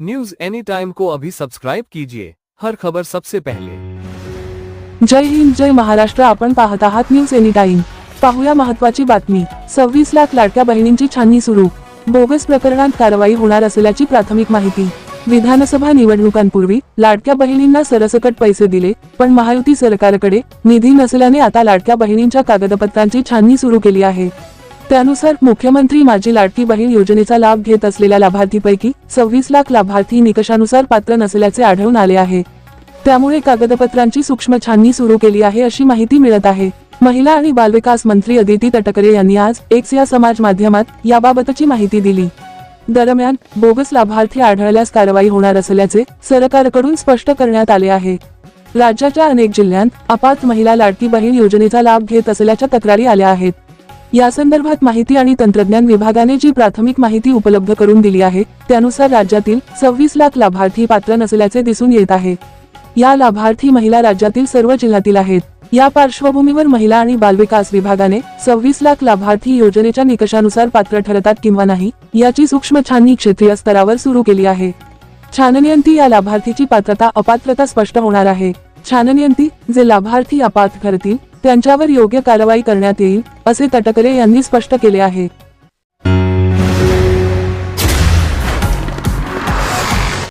News any time को अभी subscribe कीजिए। हर खबर सबसे पहले। जय हिंद जय महाराष्ट्र आपण पाहत आहात न्यूज एनी टाइम पाहूया महत्वाची बातमी. सव्वीस लाख लाडक्या बहिणींची छाननी सुरू. बोगस प्रकरणात कारवाई होणार असल्याची प्राथमिक माहिती. विधानसभा निवडणुकांपूर्वी लाडक्या बहिणींना सरसकट पैसे दिले पण महायुती सरकारकडे निधी नसल्याने आता लाडक्या बहिणींच्या कागदपत्रांची छाननी सुरू केली आहे. त्यानुसार मुख्यमंत्री माझी लाडकी बहीण योजनेचा लाभ घेत असलेल्या लाभार्थीपैकी सव्वीस लाख लाभार्थी निकषानुसार पात्र नसल्याचे आढळून आले आहे. त्यामुळे कागदपत्रांची सूक्ष्म छाननी सुरू केली आहे अशी माहिती मिळत आहे. महिला आणि बालविकास मंत्री अदिती तटकरे यांनी आज एक्स या समाज माध्यमात याबाबतची माहिती दिली. दरम्यान बोगस लाभार्थी आढळल्यास कारवाई होणार असल्याचे सरकारकडून स्पष्ट करण्यात आले आहे. राज्याच्या अनेक जिल्ह्यांत अपात महिला लाडकी बहीण योजनेचा लाभ घेत असल्याच्या तक्रारी आल्या आहेत. या संदर्भात माहिती आणि तंत्रज्ञान विभागाने जी प्राथमिक माहिती उपलब्ध करून दिली आहे त्यानुसार राज्यातील सव्वीस लाख लाभार्थी पात्र नसल्याचे दिसून येत आहे. या लाभार्थी महिला राज्यातील सर्व जिल्ह्यातील आहेत. या पार्श्वभूमीवर महिला आणि बालविकास विभागाने सव्वीस लाख लाभार्थी योजनेच्या निकषानुसार पात्र ठरतात किंवा नाही याची सूक्ष्म छाननी क्षेत्रीय स्तरावर सुरू केली आहे. छाननीअंती या लाभार्थीची पात्रता अपात्रता स्पष्ट होणार आहे. छाननीअंती जे लाभार्थी अपात्र ठरतील त्यांच्यावर योग्य कारवाई करण्यात येईल असे तटकरे यांनी स्पष्ट केले आहे.